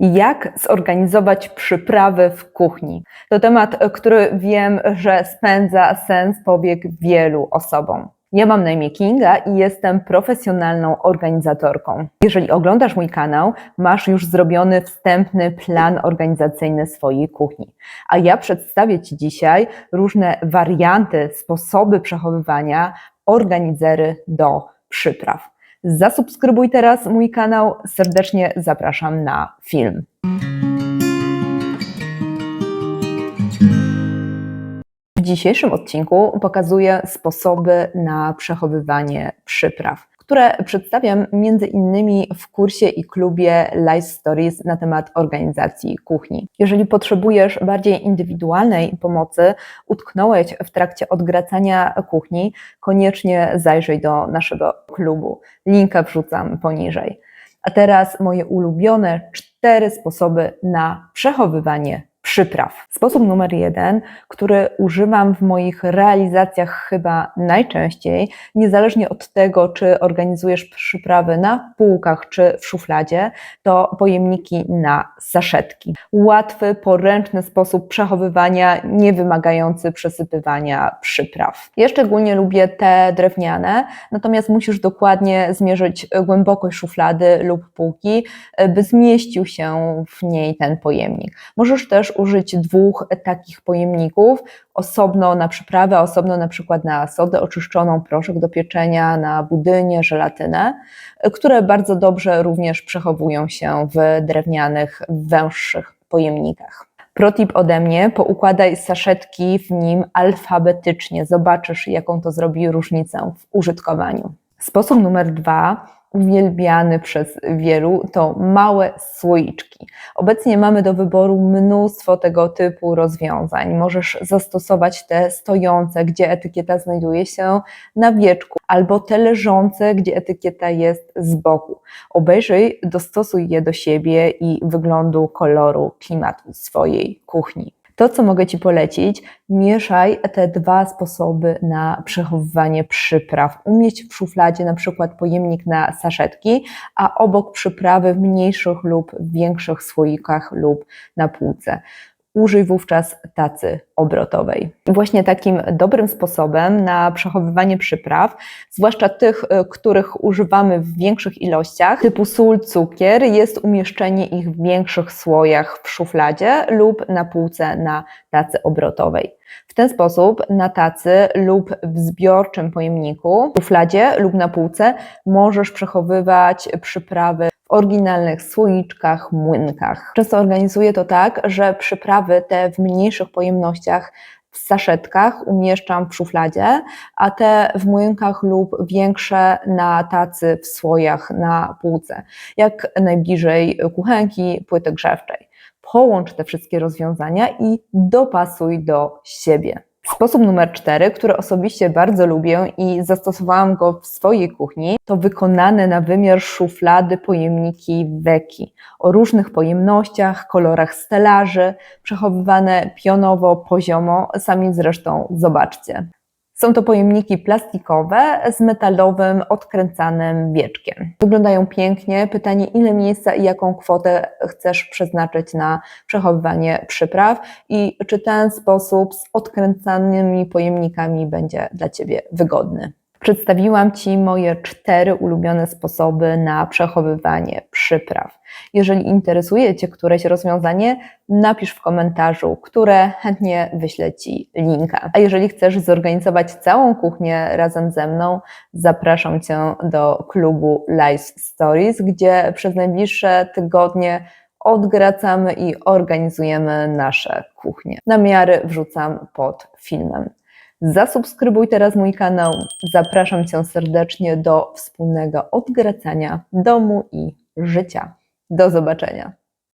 Jak zorganizować przyprawy w kuchni? To temat, który wiem, że spędza sens powiek wielu osobom. Ja mam na imię Kinga i jestem profesjonalną organizatorką. Jeżeli oglądasz mój kanał, masz już zrobiony wstępny plan organizacyjny swojej kuchni. A ja przedstawię Ci dzisiaj różne warianty, sposoby przechowywania, organizery do przypraw. Zasubskrybuj teraz mój kanał. Serdecznie zapraszam na film. W dzisiejszym odcinku pokazuję sposoby na przechowywanie przypraw, które przedstawiam między innymi w kursie i klubie Life Stories na temat organizacji kuchni. Jeżeli potrzebujesz bardziej indywidualnej pomocy, utknąłeś w trakcie odgracania kuchni, koniecznie zajrzyj do naszego klubu. Linka wrzucam poniżej. A teraz moje ulubione cztery sposoby na przechowywanie przypraw. Sposób numer jeden, który używam w moich realizacjach chyba najczęściej, niezależnie od tego, czy organizujesz przyprawy na półkach czy w szufladzie, to pojemniki na saszetki. Łatwy, poręczny sposób przechowywania, nie wymagający przesypywania przypraw. Ja szczególnie lubię te drewniane, natomiast musisz dokładnie zmierzyć głębokość szuflady lub półki, by zmieścił się w niej ten pojemnik. Możesz też użyć dwóch takich pojemników, osobno na przyprawę, osobno na przykład na sodę oczyszczoną, proszek do pieczenia, na budynię, żelatynę, które bardzo dobrze również przechowują się w drewnianych, węższych pojemnikach. Protip ode mnie, poukładaj saszetki w nim alfabetycznie, zobaczysz jaką to zrobi różnicę w użytkowaniu. Sposób numer dwa uwielbiany przez wielu, to małe słoiczki. Obecnie mamy do wyboru mnóstwo tego typu rozwiązań. Możesz zastosować te stojące, gdzie etykieta znajduje się na wieczku, albo te leżące, gdzie etykieta jest z boku. Obejrzyj, dostosuj je do siebie i wyglądu, koloru, klimatu swojej kuchni. To, co mogę Ci polecić, mieszaj te dwa sposoby na przechowywanie przypraw. Umieść w szufladzie na przykład pojemnik na saszetki, a obok przyprawy w mniejszych lub większych słoikach lub na półce. Użyj wówczas tacy obrotowej. Właśnie takim dobrym sposobem na przechowywanie przypraw, zwłaszcza tych, których używamy w większych ilościach, typu sól, cukier, jest umieszczenie ich w większych słojach w szufladzie lub na półce na tacy obrotowej. W ten sposób na tacy lub w zbiorczym pojemniku, szufladzie lub na półce możesz przechowywać przyprawy oryginalnych słoiczkach, młynkach. Często organizuję to tak, że przyprawy te w mniejszych pojemnościach w saszetkach umieszczam w szufladzie, a te w młynkach lub większe na tacy w słojach na półce, jak najbliżej kuchenki, płyty grzewczej. Połącz te wszystkie rozwiązania i dopasuj do siebie. Sposób numer cztery, który osobiście bardzo lubię i zastosowałam go w swojej kuchni, to wykonane na wymiar szuflady pojemniki Weki o różnych pojemnościach, kolorach stelaży, przechowywane pionowo, poziomo, sami zresztą zobaczcie. Są to pojemniki plastikowe z metalowym, odkręcanym wieczkiem. Wyglądają pięknie. Pytanie, ile miejsca i jaką kwotę chcesz przeznaczyć na przechowywanie przypraw i czy ten sposób z odkręcanymi pojemnikami będzie dla Ciebie wygodny. Przedstawiłam Ci moje cztery ulubione sposoby na przechowywanie przypraw. Jeżeli interesuje Cię któreś rozwiązanie, napisz w komentarzu, które chętnie wyślę Ci linka. A jeżeli chcesz zorganizować całą kuchnię razem ze mną, zapraszam Cię do klubu Life Stories, gdzie przez najbliższe tygodnie odgracamy i organizujemy nasze kuchnie. Namiary wrzucam pod filmem. Zasubskrybuj teraz mój kanał. Zapraszam Cię serdecznie do wspólnego odgracania domu i życia. Do zobaczenia.